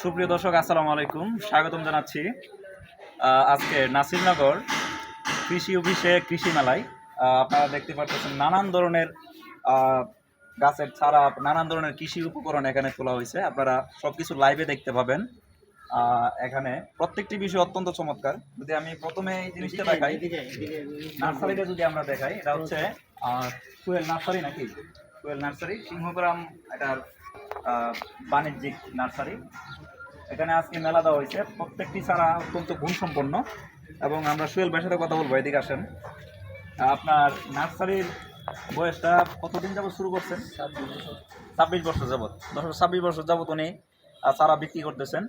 সুপ্রিয় দর্শক আসসালামু আলাইকুম। স্বাগতম জানাচ্ছি আজকে নাসিরনগর কৃষি অফিসে কৃষি মেলায়। আপনারা দেখতে পাচ্ছেন নানান ধরনের গাছের ছাড়া নানান ধরনের কৃষি উপকরণ এখানে তোলা হয়েছে। আপনারা সব কিছু লাইভে দেখতে পাবেন। এখানে প্রত্যেকটি বিষয় অত্যন্ত চমৎকার। যদি আমি প্রথমে এই জিনিসটা দেখাই নার্সারিটা যদি আমরা দেখাই এটা হচ্ছে কুয়েল নার্সারি নাকি? কুয়েল নার্সারি সিংহগ্রাম এটার বাণিজ্যিক নার্সারি। এখানে আজকে মেলা দেওয়া হয়েছে। প্রত্যেকটি চারা অত্যন্ত গুণসম্পন্ন এবং আমরা সুয়েল ভাইয়ের সাথে কথা বলব এদিকে আসেন। আপনার নার্সারির বয়সটা কতদিন যাবত শুরু করছেন? ছাব্বিশ বছর যাবত দশ ছাব্বিশ বছর যাবত উনি চারা বিক্রি করতেছেন।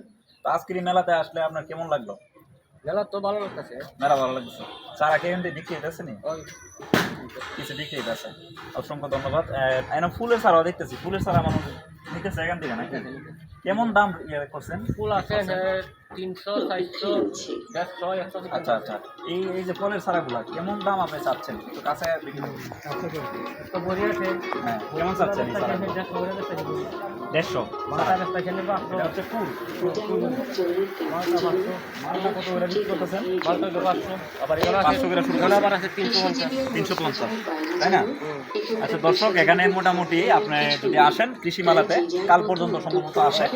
তো আজকের এই মেলাতে আসলে আপনার কেমন লাগল? মেলা তো ভালো লাগতেছে। মেলা ভালো লাগছে চারা কে এমনি বিক্রি হইতেছে নি? কিছু বিক্রি হইতেছে। অসংখ্য ধন্যবাদ। এখানে ফুলের চারাও দেখতেছি। ফুলের চারা মানুষ নিতেছে এখান থেকে নাকি? কেমন দাম ইয়ে করছেন? ফুল আছে তিনশো চারশো দেড়শো একশো আচ্ছা আচ্ছা। এই এই যে ফলের চারাগুলা কেমন দাম আপনি চাচ্ছেন? একটু কাছে তো বড়ি আছে। হ্যাঁ কেমন চাচ্ছেন দেড়শো করে আছে দেড়শো? মাথা রাস্তা খেলে পাঁচশো এটা হচ্ছে ফুল। মালটা কত করে বিক্রি করতেছেন? মালটা হলো পাঁচশো। আবার এগুলো পাঁচশো করে শুরু এগুলো আবার আছে তিনশো পঞ্চাশ। তিনশো পঞ্চাশ। তাই না? আচ্ছা দর্শক এখানে মোটামুটি আপনি যদি আসেন কৃষি মেলাতে কাল পর্যন্ত সম্ভবত আসে।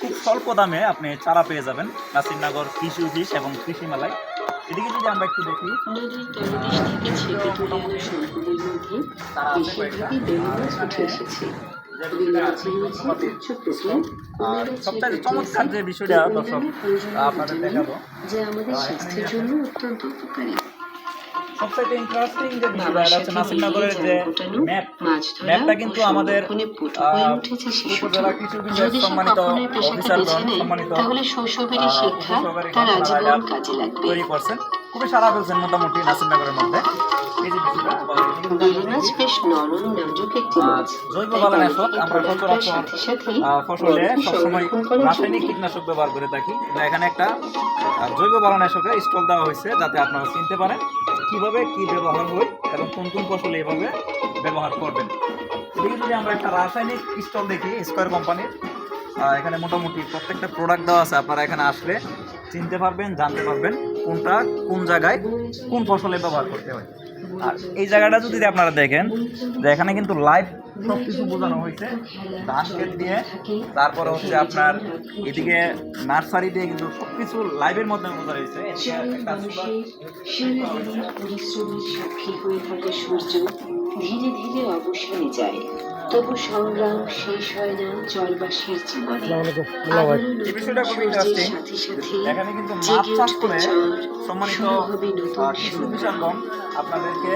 খুব স্বল্প দামে আপনি চারা পেয়ে যাবেন। নাসিরনগর কৃষি অফিস এবং কৃষি মেলায়। এদিকে যদি আমরা একটু দেখি। থ্রি চমৎকার যে বিষয়টা দর্শক, আপনাদের দেখাবো। যে আমাদের স্বাস্থ্যের জন্য অত্যন্ত উপকারী। ইন্টারেস্টিং যে বিষয়টা হচ্ছে যে ম্যাপ ম্যাপটা কিন্তু আমাদের উপজেলা কৃষি সম্মানিত অফিসারগণ, সম্মানিত তাহলে শৈশবেরই শিক্ষা তার আজীবন কাজে লাগবে। তৈরি করছেন। খুবই সারা ফেলছেন মোটামুটি মধ্যে। এই যে জৈব আমরা সচরাচর ফসলে সবসময় রাসায়নিক কীটনাশক ব্যবহার করে থাকি। এখানে একটা জৈব বালানাশকের স্টল দেওয়া হয়েছে যাতে আপনারা চিনতে পারেন। কীভাবে কি ব্যবহার হয় এবং কোন কোন ফসলে এভাবে ব্যবহার করবেন? এদিকে যদি আমরা একটা রাসায়নিক স্টল দেখি স্কোয়ার কোম্পানির এখানে মোটামুটি প্রত্যেকটা প্রোডাক্ট দেওয়া আছে, আপনারা এখানে আসলে চিনতে পারবেন, জানতে পারবেন কোনটা, কোন জায়গায় কোন ফসলে ব্যবহার করতে হয়। আর এই জায়গাটা যদি আপনারা দেখেন, যে এখানে কিন্তু লাইভ সব কিছু বোঝানো হয়েছে। ধান ক্ষেত দিয়ে তারপরে হচ্ছে আপনার এদিকে নার্সারি দিয়ে কিন্তু সব কিছু লাইভের মধ্যে বোঝানো হয়েছে। হয়ে সূর্য। ধীরে ধীরে অবসানে যায়। তবু সংগ্রাম শেষ হয় না জলবাসীর জীবনে। এখানে কিন্তু মাছ চাষ করে সম্মানিত আপনাদেরকে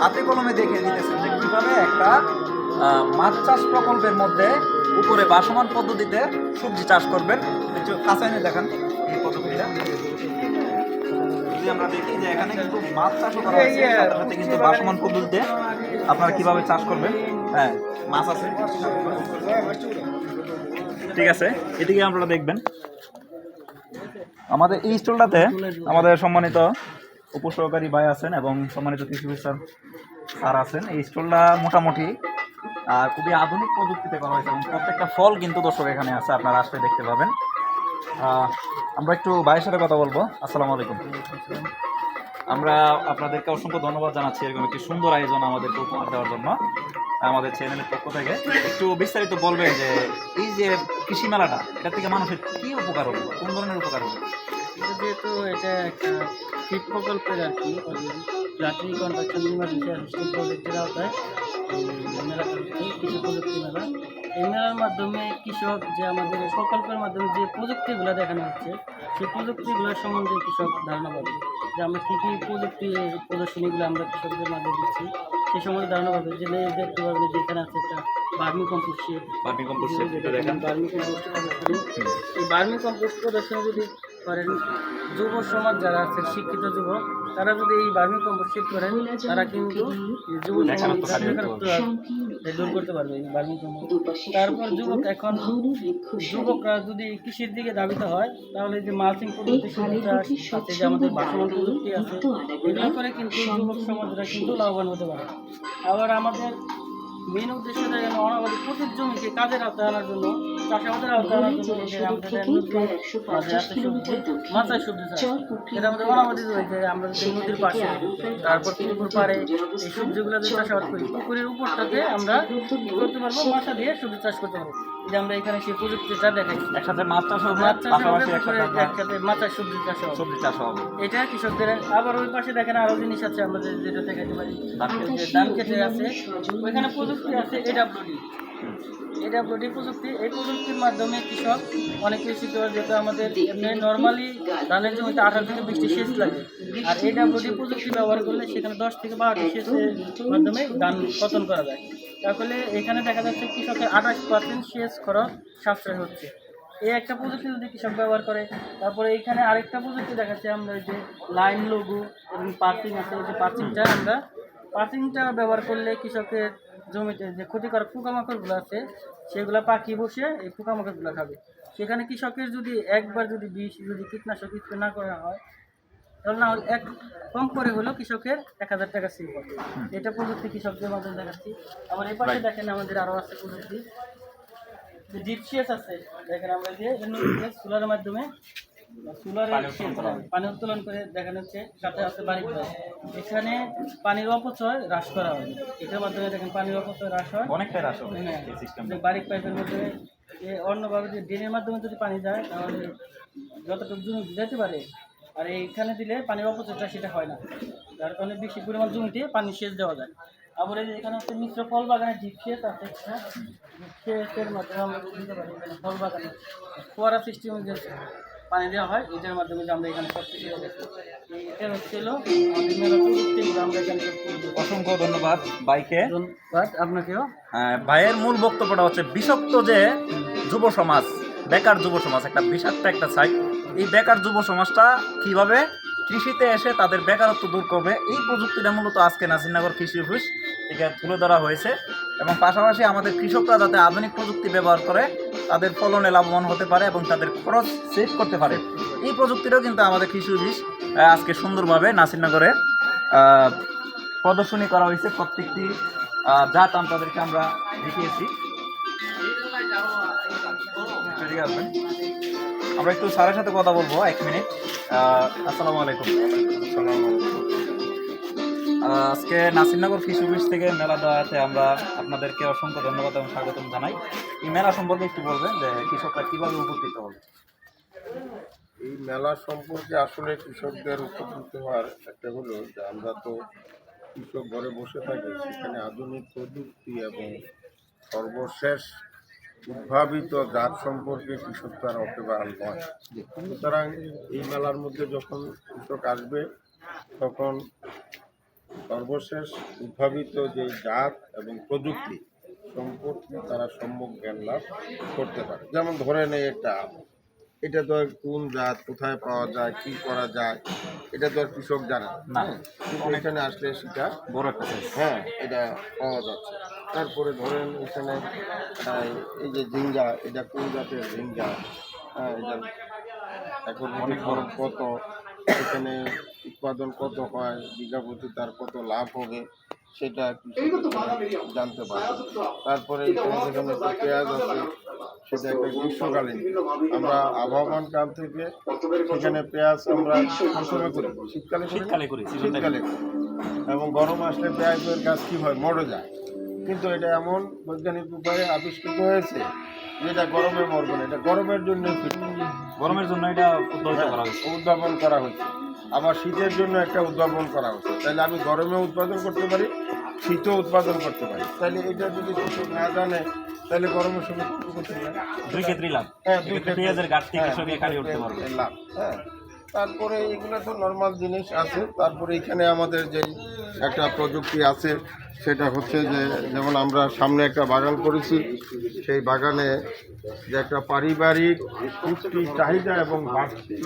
হাতে কলমে দেখে দিতেছেন কীভাবে একটা মাছ চাষ প্রকল্পের মধ্যে উপরে বাসমান পদ্ধতিতে সবজি চাষ করবেন? একটু কাছে এনে দেখান এই পদ্ধতিটা। আমরা দেখি যে এখানে কিন্তু মাছ চাষও করা হয়েছে সাথে সাথে কিন্তু বাসমান পদ্ধতিতে আপনারা কীভাবে চাষ করবেন? হ্যাঁ মাছ আছে। ঠিক আছে এদিকে আপনারা দেখবেন। আমাদের এই স্টলটাতে আমাদের সম্মানিত উপসহকারী ভাই আছেন এবং সম্মানিত কৃষি অফিসার স্যার আছেন এই স্টলটা মোটামুটি। আর খুবই আধুনিক প্রযুক্তিতে করা হয়েছে এবং প্রত্যেকটা ফল কিন্তু দর্শক এখানে আছে, আপনারা আসলে দেখতে পাবেন। আমরা একটু ভাইয়ের সাথে কথা বলব। আসসালামু আলাইকুম। আমরা আপনাদেরকে অসংখ্য ধন্যবাদ জানাচ্ছি এরকম একটি সুন্দর আয়োজন আমাদেরকে উপহার দেওয়ার জন্য, আমাদের চ্যানেলের পক্ষ থেকে। একটু বিস্তারিত বলবেন যে, এই যে কৃষি মেলাটা এটা থেকে মানুষের কি উপকার হবে কোন ধরনের উপকার হবে যেহেতু এটা একটা ফিট প্রকল্পের আর কি। প্লাটরি কনস্ট্রাকশন ইমার্জেন্সি অ্যাসিস্ট্যান্ট প্রজেক্টের আওতায় কৃষি প্রযুক্তি মেলা। এই মেলার মাধ্যমে কৃষক যে আমাদের প্রকল্পের মাধ্যমে যে প্রযুক্তিগুলো দেখানো হচ্ছে সেই প্রযুক্তিগুলোর সম্বন্ধে কৃষক ধারণা পাবে যে আমরা কী কী প্রযুক্তি প্রদর্শনীগুলো আমরা কৃষকদের মাধ্যমে দিচ্ছি সেই সম্বন্ধে ধারণা পাবে যে দেখতে পাবেন যে এখানে আছে একটা vermicompost vermicompost vermicompost প্রদর্শনী। এই বার্মি কম্পোস্ট প্রদর্শনী যদি করেন। যুব সমাজ যারা আছে শিক্ষিত যুবক তারা যদি এই বার্মি কম্পোস্ট করেন তারা কিন্তু যুব দূর করতে পারবে এই বার্মি কম্পোস্ট। তারপর যুবক এখন যুবকরা যদি কৃষির দিকে ধাবিত হয় তাহলে যে মালচিং পদ্ধতি আছে যে আমাদের বাসমান প্রযুক্তি আছে এগুলো করে কিন্তু যুবক সমাজরা কিন্তু লাভবান হতে পারে। আবার আমাদের মেন উদ্দেশ্য থাকে অনাবাদী প্রচুর জমিকে কাজের আওতায় আনার জন্য চাষাবাদের আওতায় আনার জন্য আমাদের আমাদের মাথায় সবজি। এটা আমাদের অনাবাদী রয়েছে আমরা যদি নদীর পাশে তারপর পুকুর পাড়ে এই সবজিগুলো যে চাষাবাদ করি পুকুরের উপরটাতে আমরা কি করতে পারব? মাথা দিয়ে সবজি চাষ করতে পারব। যে আমরা এখানে সেই প্রযুক্তিটা দেখাই। একসাথে মাছ চাষ হবে মাছ চাষ হবে একসাথে মাথায় সবজি চাষ হবে। সবজি চাষ হবে। এটা কৃষকদের আবার ওই পাশে দেখেন আরও জিনিস আছে আমরা যে- যেটা দেখাতে পারি। ধান ধান খেতে আছে। ওইখানে প্রযুক্তি আছে এডাব্লিউডি এডাব্লিউডি প্রযুক্তি, এই প্রযুক্তির মাধ্যমে কৃষক অনেক কিছু শিখতে যেহেতু আমাদের এমনি নর্মালি ধানের জমিতে আঠারো থেকে বিশটি সেচ লাগে। আর এডাব্লিউডি প্রযুক্তি ব্যবহার করলে সেখানে দশ থেকে বারোটি সেচের মাধ্যমে ধান পতন করা যায়। তাহলে এখানে দেখা যাচ্ছে কৃষকের আঠাশ পার্সেন্ট সেচ খরচ সাশ্রয় হচ্ছে। এই একটা প্রযুক্তি যদি কৃষক ব্যবহার করে, তারপরে এখানে আরেকটা প্রযুক্তি দেখাচ্ছে আমরা যে লাইন লঘু এবং পার্সিং আছে, এই যে পার্সিংটা আমরা পার্সিংটা ব্যবহার করলে কৃষকের জমিতে যে ক্ষতিকর পোকামাকড়গুলো আছে সেগুলো পাখি বসে এই পোকামাকড়গুলো খাবে। সেখানে কৃষকের যদি একবার যদি বিষ যদি কীটনাশক স্প্রে না করা হয় তাহলে না হলে এক কম করে হলেও কৃষকের এক হাজার টাকা সেভ হবে। এটা প্রযুক্তি কৃষকদের মাধ্যমে দেখাচ্ছি। আবার এই পাশে দেখেন আমাদের আরও আছে প্রযুক্তি। যে জিপসিএস আছে দেখেন আমরা যে সোলারের মাধ্যমে সোলারে পানি উত্তোলন হয়। পানি উত্তোলন করে দেখানো হচ্ছে সাথে আছে বাড়ি এখানে পানির অপচয় হ্রাস করা হয় এটার মাধ্যমে দেখেন পানির অপচয় হ্রাস হয়। অনেকটাই হ্রাস হবে হ্যাঁ, সিস্টেম বারিক পাইপের মধ্যে অন্যভাবে যে ড্রেনের মাধ্যমে যদি পানি যায় তাহলে যতটুকু জমি যেতে পারে আর এইখানে দিলে পানির অপচয়টা সেটা হয় না। যার কারণে বেশি পরিমাণ জমিতে পানি সেচ দেওয়া যায়। আবার এই যে এখানে হচ্ছে মিশ্র ফল বাগানে জিপ সেচ আছে একটা মাধ্যমে আমরা দিতে পারি ফল বাগানে ফোয়ারা সিস্টেম যে পানি দেওয়া হয় এটার মাধ্যমে আমরা এখানে সব কিছু এটা। অসংখ্য ধন্যবাদ বাইকে ধন্যবাদ আপনাকেও। আহ, ভাইয়ের মূল বক্তব্যটা হচ্ছে বিষাক্ত যে যুব সমাজ বেকার যুব সমাজ একটা বিষাক্ত একটা সাইট এই বেকার যুব সমাজটা কীভাবে কৃষিতে এসে তাদের বেকারত্ব দূর করবে এই প্রযুক্তিটা মূলত আজকে নাসিরনগর কৃষি অফিস থেকে তুলে ধরা হয়েছে এবং পাশাপাশি আমাদের কৃষকরা যাতে আধুনিক প্রযুক্তি ব্যবহার করে তাদের ফলনে লাভবান হতে পারে এবং তাদের খরচ সেভ করতে পারে। এই প্রযুক্তিটাও কিন্তু আমাদের কৃষি অফিস আজকে সুন্দরভাবে নাসিরনগরে প্রদর্শনী করা হয়েছে প্রত্যেকটি জাত তাদেরকে আমরা দেখিয়েছি। আমরা একটু স্যারের সাথে কথা বলব, এক মিনিট। আসসালামু আলাইকুম। আজকে নাসিরনগর কৃষি অফিস থেকে মেলা দেওয়াতে আমরা আপনাদেরকে অসংখ্য ধন্যবাদ এবং স্বাগতম জানাই। এই মেলা সম্পর্কে একটু বলবেন যে কৃষকরা কীভাবে উপকৃত হবে? এই মেলা সম্পর্কে আসলে কৃষকদের উপকৃত হওয়ার একটা হলো যে আমরা তো কৃষক ঘরে বসে থাকি, সেখানে আধুনিক প্রযুক্তি এবং সর্বশেষ উদ্ভাবিত জাত সম্পর্কে কৃষক তার অকেবাল নয় সুতরাং এই মেলার মধ্যে যখন কৃষক আসবে, তখন সর্বশেষ উদ্ভাবিত যে জাত এবং প্রযুক্তি সম্পর্কে তারা সম্যক জ্ঞান লাভ করতে পারে। যেমন ধরে নেই একটা আম। এটা তো কোন জাত কোথায় পাওয়া যায় কি করা যায় এটা তো আর কৃষক জানে না। কিন্তু এখানে আসলে সেটা বড় একটা হ্যাঁ এটা পাওয়া যাচ্ছে। তারপরে ধরেন এখানে এই যে ঝিঙ্গা এটা কোন জাতের ঝিঙ্গা? হ্যাঁ এটা এখন অনেক বড়। কত? এখানে উৎপাদন কত হয় বিঘা প্রতি তার কত লাভ হবে সেটা জানতে পারে তারপরে যেখানে একটা পেঁয়াজ আছে সেটা একটা গ্রীষ্মকালীন। আমরা আবহমান কাল থেকে সেখানে পেঁয়াজ আমরা করি। শীতকালে করি শীতকালে করি, শীতকালে। করি। এবং গরম আসলে পেঁয়াজের গাছ কী হয়? মরে যায়। কিন্তু এটা এমন বৈজ্ঞানিক উপায়ে আবিষ্কৃত হয়েছে যেটা গরমে মরবে না। এটা গরমের জন্য গরমের জন্য এটা উদ্যোগ করা হয়েছে। উদ্ভাবন করা হয়েছে। আবার শীতের জন্য একটা উদ্ভাবন করা হচ্ছে। তাহলে আমি গরমে উৎপাদন করতে পারি শীতও উৎপাদন করতে পারি। তাহলে এটা যদি কৃষক না জানে তাহলে গরমের সময় করতে দুই ক্ষেত্রে লাভ। হ্যাঁ, দুই ক্ষেত্রে- পেঁয়াজের ঘাটতি হ্যাঁ, কৃষকে উঠতে পারবে। লাভ। হ্যাঁ। তারপরে এগুলো তো নর্মাল জিনিস আছে। তারপরে এখানে আমাদের যে একটা প্রযুক্তি আছে, সেটা হচ্ছে যে, যেমন আমরা সামনে একটা বাগান করেছি, সেই বাগানে যে একটা পারিবারিক পুষ্টি চাহিদা এবং বাড়তি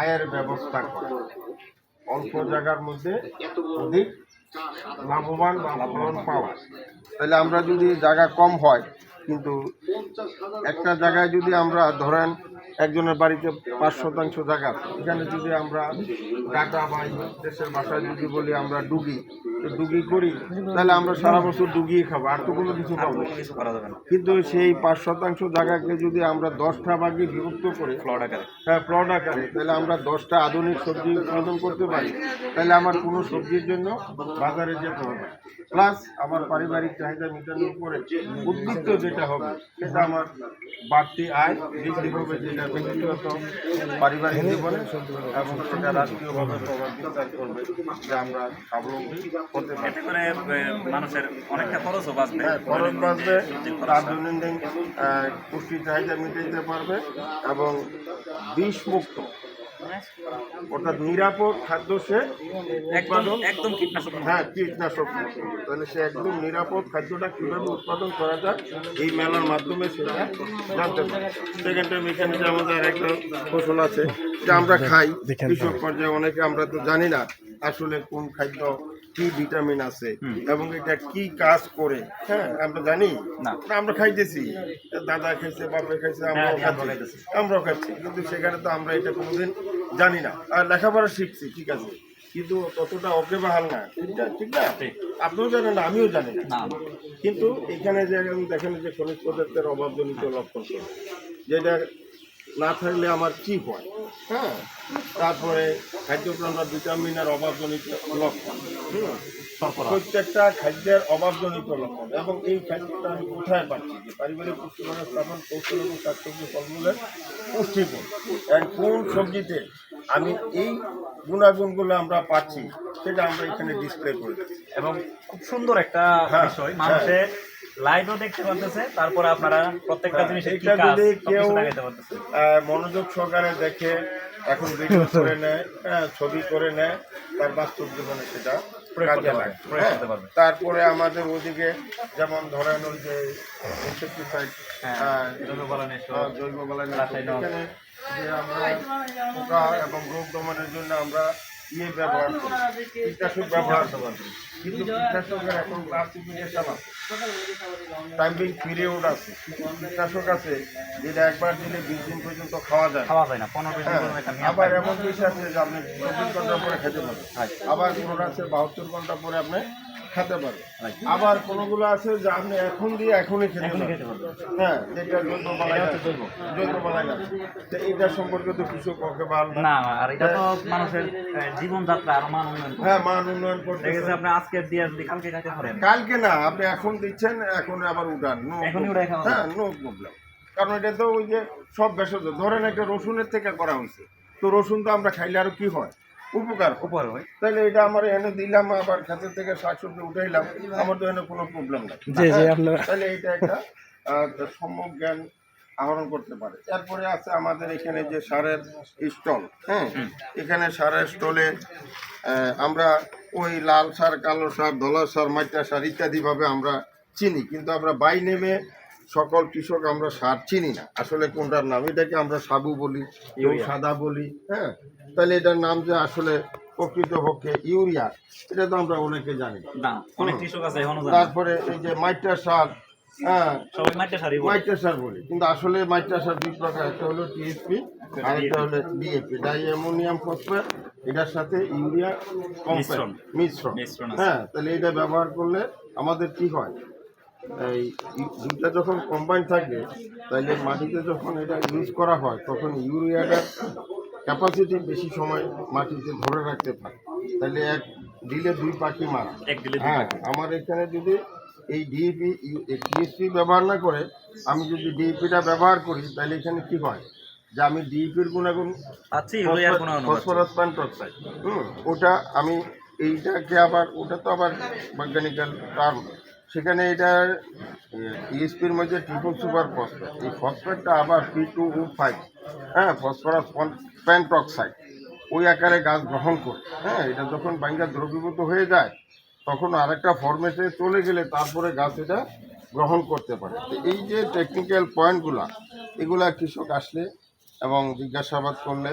আয়ের ব্যবস্থা করা। অল্প জায়গার মধ্যে অধিক লাভবান বা ফলন পাওয়া তাহলে আমরা যদি জায়গা কম হয়, কিন্তু একটা জায়গায় যদি আমরা ধরেন একজনের বাড়িতে পাঁচ শতাংশ জায়গা। এখানে যদি আমরা ডাটা বা দেশের ভাষায় যদি বলি, আমরা ডুগি। ডুগি করি, তাহলে আমরা সারা বছর ডুগিয়ে খাব, আর তো কোনো কিছু পাবো কিন্তু সেই পাঁচ শতাংশ জায়গাকে যদি আমরা দশটা ভাগে বিভক্ত করে ফ্লড আকারে হ্যাঁ প্লট আকারে, তাহলে আমরা দশটা আধুনিক সবজি উৎপাদন করতে পারি। তাহলে আমার কোনো সবজির জন্য বাজারে যেতে হবে প্লাস আমার পারিবারিক চাহিদা মেটানোর পরে উদ্বৃত্ত যেটা হবে, সেটা আমার বাড়তি আয় বৃদ্ধি হবে যেটা ব্যক্তিগত পারিবারিক জীবনে এবং সেটা রাষ্ট্রীয়ভাবে প্রভাব বিস্তার করবে যে আমরা স্বাবলম্বী হতে পারি। এতে করে মানুষের অনেকটা খরচও বাঁচবে। হ্যাঁ খরচ বাঁচবে তার দৈনন্দিন আহ, পুষ্টি চাহিদা মিটাইতে পারবে এবং বিষ মুক্ত অর্থাৎ নিরাপদ খাদ্য সে উৎপাদন একদম কীটনাশক হ্যাঁ কীটনাশক তাহলে সে একদম নিরাপদ খাদ্যটা কীভাবে উৎপাদন করা যায় এই মেলার মাধ্যমে সেটা জানতে পারে সেকেন্ড টাইম এখানে যে আমাদের একটা ফসল আছে যে আমরা খাই। কৃষক পর্যায়ে অনেকে আমরা তো জানি না আসলে কোন খাদ্য কি ভিটামিন আছে এবং এটা কি কাজ করে। হ্যাঁ আমরা জানি। না। আমরা খাইতেছি। দাদা খাইছে বাপে খাইছে আমরাও হ্যাঁ, খাচ্ছি। খাইতেছি। আমরাও খাচ্ছি। কিন্তু সেখানে তো আমরা এটা কোনোদিন জানি না। আর লেখাপড়া শিখছি ঠিক আছে। কিন্তু ততটা ওকে বাহাল না। ঠিক না? ঠিক না? ঠিক। আপনিও জানেন না আমিও জানি। না। কিন্তু এখানে যে দেখেন যে খনিজ পদার্থের অভাবজনিত লক্ষণ যেটা না থাকলে আমার কি হয়? হ্যাঁ? তারপরে খাদ্যপ্রাণ বা ভিটামিনের অভাবজনিত লক্ষণ প্রত্যেকটা খাদ্যের অভাবজনিত লক্ষণ এবং এই খাদ্যটা আমি কোথায় পাচ্ছি? যে পারিবারিক পুষ্টিমানের স্থাপন কৌশল এবং শাকসবজি ফলমূলের পুষ্টিগুণ। আর কোন সবজিতে আমি এই গুণাগুণগুলো আমরা পাচ্ছি সেটা আমরা এখানে ডিসপ্লে করি এবং খুব সুন্দর একটা হ্যাঁ, বিষয় মানুষে লাইভও দেখতে পারতেছে তারপরে আপনারা প্রত্যেকটা হ্যাঁ, জিনিসের কি কাজ কেউ- মনোযোগ সহকারে দেখে এখন ভিডিও করে নেয় হ্যাঁ, ছবি করে নেয় তার বাস্তব জীবনে সেটা কাজে লাগে। প্রয়োগ হ্যাঁ। তারপরে আমাদের ওদিকে যেমন ধরেন ওই যে ইনসেকটিসাইড জৈব বলনে এখানে যে আমরা পোকা এবং রোগ দমনের জন্য আমরা ইয়ে ব্যবহার করি কীটনাশক ব্যবহার করি কিন্তু কীটনাশকের এখন ক্লাসিফিকেশন আছে টাইমিং পিরিয়ড আছে। কীটনাশক আছে যেটা একবার দিলে বিশ দিন পর্যন্ত খাওয়া যায়। না। খাওয়া যায় না পনেরো বিশ দিন হ্যাঁ, আবার এমন কিছু আছে যে আপনি চব্বিশ ঘণ্টা পরে খেতে পারেন। আবার কোনো আছে বাহাত্তর ঘণ্টা পরে আপনি খেতে পারবেন আবার কোনোগুলো আছে যে আপনি এখন দিয়ে এখনই খেতে পারবেন। হ্যাঁ যেটা জৈব হচ্ছে জৈব। জৈব বালাই গাছ। তো এটা সম্পর্কে তো ভালো না না আর এটা তো মানুষের আহ, জীবনযাত্রা আরও মান উন্নয়ন। হ্যাঁ মান উন্নয়ন করতে দেখেছে আপনি আজকে দিয়ে যদি কালকে খাইতে পারেন। কালকে না আপনি এখন দিচ্ছেন এখন আবার উঠান. খাওয়া হ্যাঁ নো প্রবলেম কারণ এটা তো ওই যে সব ভেষজ। ধরেন একটা রসুনের থেকে করা হয়েছে। তো রসুন তো আমরা খাইলে আরও কি হয়? উপকার হয়। উপর হয়। তাহলে এটা আমার এনে দিলাম আবার খাতের থেকে শাকসবজি উঠাইলাম আমার তো এনে কোনো প্রবলেম নাই। হ্যাঁ, তাহলে এটা একটা সম্যক জ্ঞান আহরণ করতে পারে। তারপরে আছে আমাদের এখানে যে সারের স্টল হ্যাঁ এখানে সারের স্টলে আমরা ওই লাল সার কালো সার ধলা সার মাইটা সার ইত্যাদিভাবে আমরা চিনি। কিন্তু আমরা বাই নেমে সকল কৃষক আমরা সার চিনি না। আসলে কোনটার নাম? এটাকে আমরা সাবু বলি কেউ সাদা বলি হ্যাঁ? তাহলে এটার নাম যে আসলে প্রকৃতপক্ষে ইউরিয়া এটা তো আমরা অনেকে জানি। তারপরে এই যে মাইটা সার হ্যাঁ? মাইটে সারি বলে। মাইট্রা কিন্তু আসলে মাইট্রা সার দুই প্রকার একটা হলো টিএসপি আর একটা হলো ডিএপি ডাই অ্যামোনিয়াম ফসফেট এটার সাথে ইউরিয়া মিশ্রণ। হ্যাঁ তাহলে এটা ব্যবহার করলে আমাদের কি হয়? এই দুইটা যখন কম্বাইন থাকে তাহলে মাটিতে যখন এটা ইউজ করা হয় তখন ইউরিয়াটার ক্যাপাসিটি বেশি সময় মাটিতে ধরে রাখতে পারে। তাহলে এক দিলে দুই পাখি মারা। হ্যাঁ আমার এখানে যদি এই ডিএপি টিএসপি ব্যবহার না করে আমি যদি ডিএপিটা ব্যবহার করি তাহলে এখানে কি হয়? যে আমি ডিএপির গুণাগুণ পাচ্ছি ইউরিয়ার কোনো অনুপাত হুম ওটা আমি এইটাকে আবার ওটা তো আবার বৈজ্ঞানিক্যাল টার্ম সেখানে এটার ইএসপির মধ্যে ট্রিপল সুপার ফসফেট এই ফসফেটটা আবার পি টু ও ফাইভ হ্যাঁ ফসফরাস প্যান্টক্সাইড ওই আকারে গাছ গ্রহণ করে হ্যাঁ এটা যখন বাঙ্গা দ্রবীভূত হয়ে যায় তখন আরেকটা ফরমেটে চলে গেলে তারপরে গাছ এটা গ্রহণ করতে পারে। তো এই যে টেকনিক্যাল পয়েন্টগুলা এগুলা কৃষক আসলে এবং জিজ্ঞাসাবাদ করলে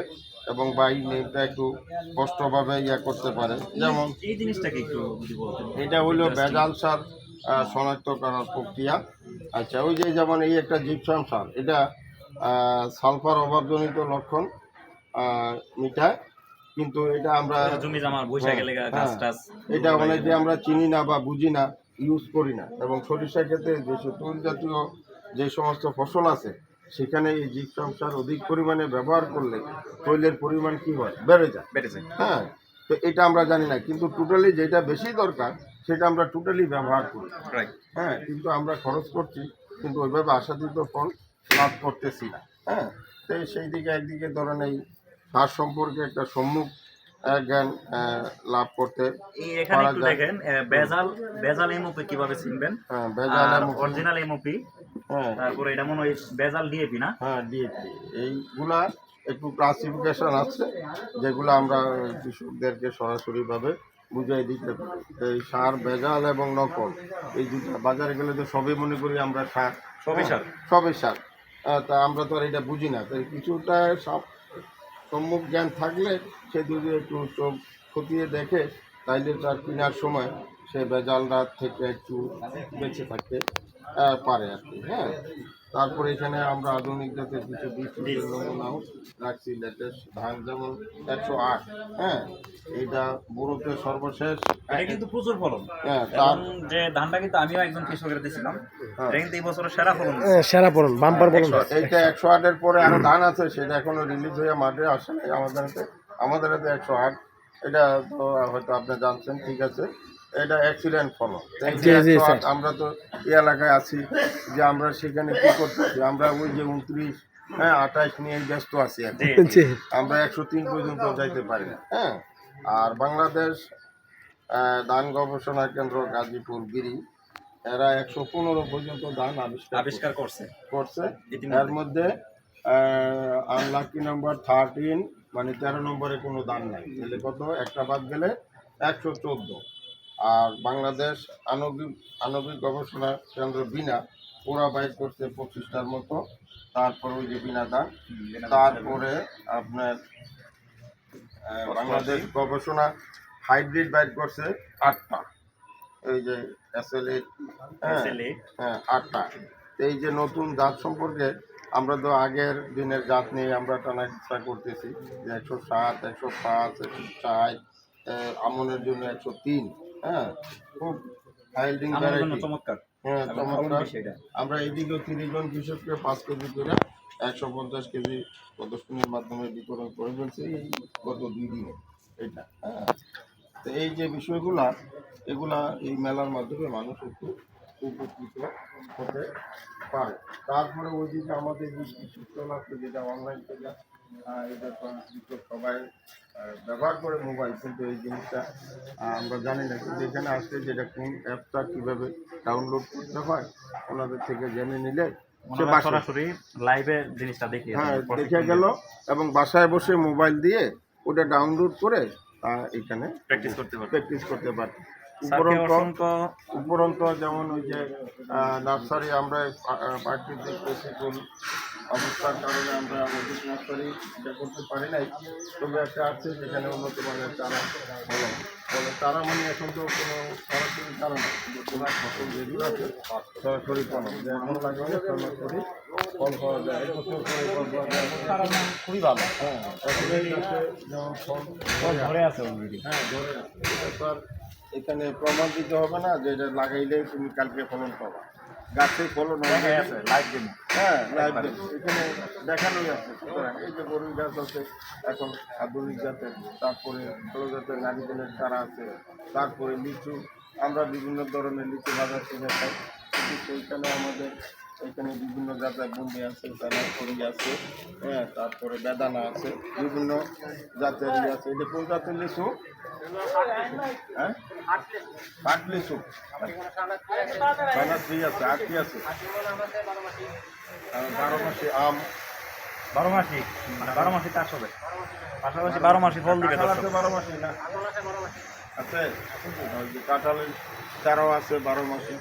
এবং বা এই নেমটা একটু স্পষ্টভাবে ইয়া করতে পারে। যেমন এই জিনিসটাকে একটু এটা হইল ভেজাল সার শনাক্ত করার প্রক্রিয়া। আচ্ছা ওই যে যেমন এই একটা জিপসাম সার এটা সালফার অভাবজনিত লক্ষণ মিটায় কিন্তু এটা আমরা জমি জামার গাছ হ্যাঁ। এটা অনেকে আমরা চিনি না বা বুঝি না ইউজ করি না। এবং সরিষা ক্ষেত্রে যে তৈল জাতীয় যে সমস্ত ফসল আছে সেখানে এই জীবসাম সার অধিক পরিমাণে ব্যবহার করলে তৈলের পরিমাণ কি হয়? বেড়ে যায়। বেড়েছে হ্যাঁ তো এটা আমরা জানি না। কিন্তু টোটালি যেটা বেশি দরকার সেটা আমরা টোটালি ব্যবহার করি। হ্যাঁ কিন্তু আমরা খরচ করছি কিন্তু ওইভাবে আশাতীত ফল লাভ করতেছি না। হ্যাঁ তো সেই দিকে একদিকে ধরেন এই সার সম্পর্কে একটা সম্মুখ জ্ঞান লাভ করতে এখানে একটু দেখেন বেজাল বেজাল এমওপি কীভাবে চিনবেন? হ্যাঁ ভেজাল অরিজিনাল এমওপি হ্যাঁ। তারপরে এটা মনে হয় বেজাল ডিএপি না? হ্যাঁ ডিএপি এইগুলা একটু ক্লাসিফিকেশন আছে যেগুলো আমরা কৃষকদেরকে সরাসরিভাবে বুঝাই দিতে পারি এই সার ভেজাল এবং নকল। এই দুটো বাজারে গেলে তো সবই মনে করি আমরা সার। সবই সার। সবই সার। তা আমরা তো আর এটা বুঝি না। তাই কিছুটা সব সম্মুখ জ্ঞান থাকলে সে যদি একটু চোখ খতিয়ে দেখে তাইলে তার কেনার সময় সে বেজালরা থেকে একটু বেঁচে থাকতে পারে আর কি। হ্যাঁ। তারপরে এখানে আমরা আধুনিক জাতের কিছু বীজ নমুনাও রাখছি লেটেস্ট ধান যেমন একশো আট হ্যাঁ? এটা বড়োতে সর্বশেষ। এটা কিন্তু প্রচুর ফলন। হ্যাঁ তার যে ধানটা কিন্তু আমিও একজন কৃষকের দিয়েছিলাম হ্যাঁ। এটা কিন্তু এই বছরের সেরা ফলন। সেরা বাম্পার বলুন। এইটা একশো আটের পরে আরও ধান আছে সেটা এখনও রিলিজ হয়ে মাঠে আসে আমাদের হাতে। আমাদের হাতে একশো আট এটা তো হয়তো আপনি জানছেন ঠিক আছে। এটা অ্যাক্সিডেন্ট ফলো। আমরা তো এই এলাকায় আছি যে আমরা সেখানে কি করতেছি? আমরা ওই যে উনত্রিশ হ্যাঁ আঠাশ নিয়ে ব্যস্ত আছি আমরা একশো তিন পর্যন্ত যাইতে পারি না হ্যাঁ। আর বাংলাদেশ আহ, ধান গবেষণা কেন্দ্র গাজীপুর গিরি এরা একশো পনেরো পর্যন্ত ধান আবিষ্কার আবিষ্কার করছে। করছে। এর মধ্যে আনলাকি নাম্বার থার্টিন মানে তেরো নম্বরে কোনো দান নাই। তাহলে কত? একটা বাদ গেলে একশো চোদ্দ। আর বাংলাদেশ আণবিক আণবিক গবেষণা কেন্দ্র বিনা ওরা বাইর করছে পঁচিশটার মতো। তারপর ওই যে বিনা দান তারপরে আপনার বাংলাদেশ গবেষণা হাইব্রিড বাইর করছে আটটা। এই যে এস এল SLA হ্যাঁ আটটা। এই যে নতুন জাত সম্পর্কে আমরা তো আগের দিনের জাত নিয়ে আমরা টানা চেষ্টা করতেছি যে একশো সাত একশো পাঁচ একশো চার আমনের জন্য একশো তিন। হ্যাঁ খুব হাইল্ডিং ভ্যারাইটি চমৎকার। হ্যাঁ চমৎকার। আমরা এইদিকেও তিরিশ জন কৃষককে পাঁচ কেজি করে একশো পঞ্চাশ কেজি প্রদর্শনীর মাধ্যমে বিতরণ করে ফেলছে এই গত দুই দিনে। এটা হ্যাঁ। তো এই যে বিষয়গুলা এগুলা এই মেলার মাধ্যমে মানুষ একটু উপকৃত হতে পারে। তারপরে ওইদিকে আমাদের যে আছে যেটা অনলাইন থেকে এটা সবাই ব্যবহার করে মোবাইল কিন্তু এই জিনিসটা আমরা জানি না। কিন্তু এখানে আসলে যেটা কোন অ্যাপটা কীভাবে ডাউনলোড করতে হয় ওনাদের থেকে জেনে নিলে সরাসরি লাইভে জিনিসটা হ্যাঁ দেখে গেল এবং বাসায় বসে মোবাইল দিয়ে ওটা ডাউনলোড করে এখানে প্র্যাকটিস করতে পারবে। প্র্যাকটিস করতে পারে উপরন্ত উপরন্ত যেমন ওই যে নার্সারি আমরা প্রতিকূল অবস্থার কারণে আমরা অধিক নার্সারি এটা করতে পারি নাই। তবে একটা আছে যেখানে উন্নত মানের চারা ফলন ফলে চারা মানে এখন তো কোনো সরাসরি চারা না। তোমার ফসল যেগুলো আছে সরাসরি ফলন যে এখন লাগালে সরাসরি ফল পাওয়া যায়। এক বছর পরে ফল পাওয়া যায়। খুবই ভালো। হ্যাঁ যেমন ফল ধরে আছে অলরেডি হ্যাঁ ধরে আছে। এটা তো আর এখানে প্রমাণ দিতে হবে না যে এটা লাগাইলে তুমি কালকে ফলন পাবা গাছে ফলন হবে আছে লাইভ ডেমো হ্যাঁ লাইভ এখানে দেখানোই আছে। সুতরাং এই যে গরুর গাছ আছে এখন আধুনিক জাতের তারপরে ভালো জাতের নারিকেলের চারা আছে তারপরে লিচু। আমরা বিভিন্ন ধরনের লিচু বাজার থেকে খাই। কিন্তু সেইখানে আমাদের এখানে বিভিন্ন জাতের বুন্দি আছে করি আছে হ্যাঁ তারপরে বেদানা আছে বিভিন্ন জাতের ইয়ে আছে। এটা কোন জাতের লিচু? হ্যাঁ? পাট লিচু। বানাত্রি আছে কি আছে। বারো মাসে আম। বারো মাসি বারো মাসি চাষ হবে? পাশাপাশি বারো মাসি ফল দিবে বারো মাসে না? আছে? কাঁঠালের চারাও আছে বারো মাসে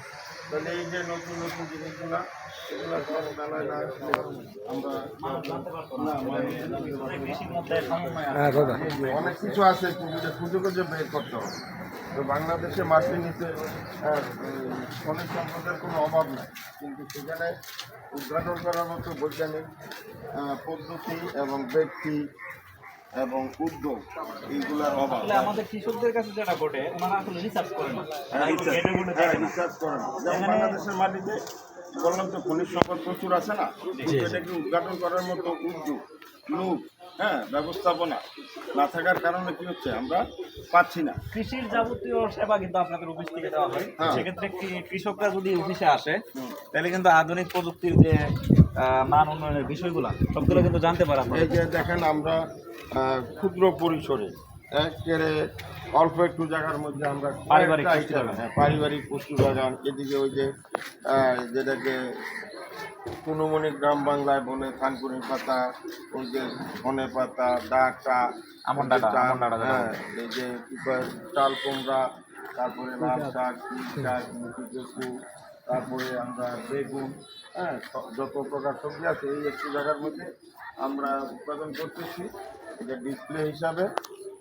তাহলে এই যে নতুন নতুন জিনিসগুলা এগুলা সব মেলায় না আমরা। হ্যাঁ অনেক কিছু আছে খুঁজে খুঁজে বের করতে হবে। তো বাংলাদেশে মাটির নিচে উম, খনিজ সম্পদের কোনো অভাব নাই। কিন্তু সেখানে উদ্ঘাটন করার মতো বৈজ্ঞানিক পদ্ধতি এবং ব্যক্তি এবং উদ্যোগ এইগুলার অভাব। আমাদের কৃষকদের কাছে যেটা ঘটে ওনারা আসলে রিসার্চ করে না। হ্যাঁ, হ্যাঁ, দেখে না। যেমন বাংলাদেশের মাটিতে বললাম তো খনিজ সম্পদ প্রচুর আছে না? এটাকে উদ্ঘাটন করার মতো উদ্যোগ লোক হ্যাঁ ব্যবস্থাপনা না থাকার কারণে কি হচ্ছে? আমরা পাচ্ছি না। কৃষির যাবতীয় সেবা কিন্তু আপনাদের অফিস থেকে দেওয়া হয়। হ্যাঁ। সেক্ষেত্রে কি- কৃষকরা যদি অফিসে আসে তাহলে কিন্তু আধুনিক প্রযুক্তির যে মান উন্নয়নের বিষয়গুলো সবগুলো কিন্তু জানতে পারে এই যে দেখেন আমরা ক্ষুদ্র পরিসরে একেবারে অল্প একটু জায়গার মধ্যে আমরা পারিবারিক কয়েকটা পুষ্টি বাগান। হ্যাঁ, পারিবারিক পুষ্টি বাগান এদিকে ওই যে যেটাকে কুনুমনি গ্রাম বাংলায় বলে থানকুনি পাতা ওই যে ধনে পাতা ডাটা আমন ডাঁটা, হ্যাঁ এই যে কি চাল কুমড়া তারপরে লাল শাক শাক মুখি কচু তারপরে আমরা বেগুন হ্যাঁ যত প্রকার সবজি আছে এই একটু জায়গার মধ্যে আমরা উৎপাদন করতেছি। এটা ডিসপ্লে হিসাবে।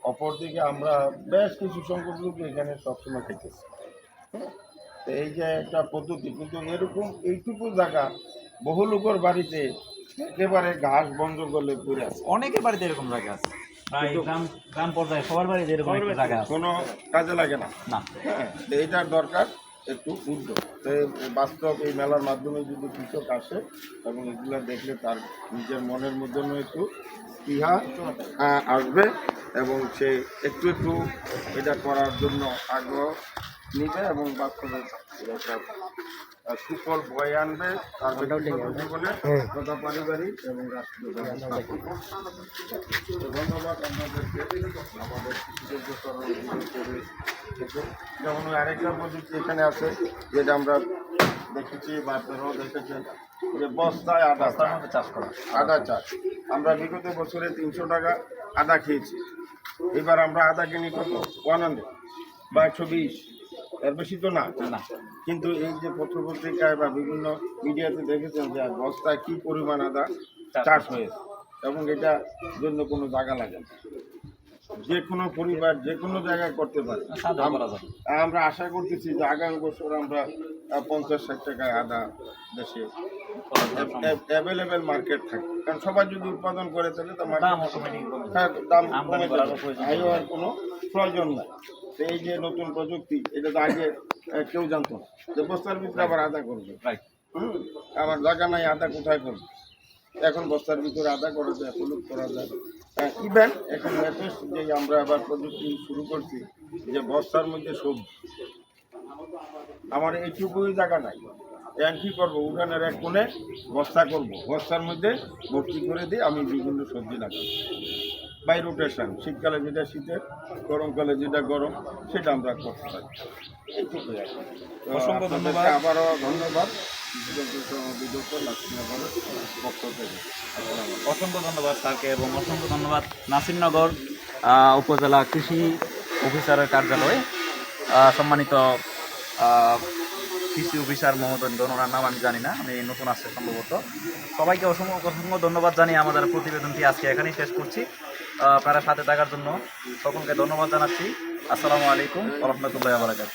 অপরদিকে আমরা বেশ কিছু সংখ্যক লোক এখানে সবসময় খেতেছি। হ্যাঁ? তো এই যে একটা পদ্ধতি কিন্তু এরকম এইটুকু জায়গা বহু লোকের বাড়িতে একেবারে ঘাস বন্ধ করলে পড়ে আছে। অনেকের বাড়িতে এরকম জায়গা আছে। প্রায় গ্রাম গ্রাম পর্যায়ে সবার বাড়িতে এরকম জায়গা কোনো কাজে লাগে না। না। হ্যাঁ তো এইটার দরকার। একটু উদ্যোগ তো বাস্তব এই মেলার মাধ্যমে যদি কৃষক আসে এবং এগুলো দেখলে তার নিজের মনের মধ্যে একটু ইহা আসবে এবং সে একটু একটু এটা করার জন্য আগ্রহ নিবে এবং বাস্তবে সুফল বয়ে আনবে তার জীবনে তথা পারিবারিক এবং রাষ্ট্রীয় ধন্যবাদ আপনাদেরকে। আমাদের। যেমন আরেকটা প্রযুক্তি এখানে আছে যেটা আমরা দেখেছি বা আপনারাও দেখেছেন যে বস্তায় আদা চাষ করা। আদা চাষ। আমরা বিগত বছরে তিনশো টাকা আদা খেয়েছি। এবার আমরা আদা কিনি কত? ওয়ান হান্ড্রেড বা একশো বিশ। এর বেশি তো না? না। কিন্তু এই যে পত্রপত্রিকায় বা বিভিন্ন মিডিয়াতে দেখেছেন যে বস্তায় কি পরিমাণ আদা চাষ হয়েছে। এবং এটা জন্য কোনো জায়গা লাগে না। যে কোনো পরিবার যে কোনো জায়গায় করতে পারে। আমরা আশা করতেছি যে আগামী বছর আমরা পঞ্চাশ ষাট টাকায় আদা দেশে অ্যাভেলেবেল মার্কেট থাকে কারণ সবাই যদি উৎপাদন করে তাহলে তো দাম কমে হ্যাঁ, যাবে। কোনো প্রয়োজন নাই। এই যে নতুন প্রযুক্তি এটা তো আগে কেউ জানতো না। যে বস্তার ভিতরে আবার আদা করবে। হুম? আমার জায়গা নাই আদা কোথায় করবে? এখন বস্তার ভিতরে আদা করা যায় হলুদ করা যায়। ইভেন এখন লেটেস্ট যে আমরা আবার প্রযুক্তি শুরু করছি যে বস্তার মধ্যে সবজি। আমার এইটুকুই জায়গা নাই। এখন কী করব? উঠানের এক কোণে বস্তা করব। বস্তার মধ্যে ভর্তি করে দিয়ে আমি বিভিন্ন সবজি লাগাবো। বাই রোটেশন শীতকালে যেটা শীতের গরমকালে যেটা গরম সেটা আমরা করতে পারি। এইটুকুই অসংখ্য ধন্যবাদ। আবারও ধন্যবাদ। অসংখ্য ধন্যবাদ স্যারকে এবং অসংখ্য ধন্যবাদ নাসিরনগর উপজেলা কৃষি অফিসারের কার্যালয়ে। সম্মানিত কৃষি অফিসার মহোদয় ওনার নাম আমি জানি না আমি নতুন আসছে সম্ভবত। সবাইকে অসংখ্য অসংখ্য ধন্যবাদ জানিয়ে আমাদের প্রতিবেদনটি আজকে এখানেই শেষ করছি। আপনারা সাথে থাকার জন্য সকলকে ধন্যবাদ জানাচ্ছি। আসসালামু আলাইকুম রহমতুল্লাহ বারাকাত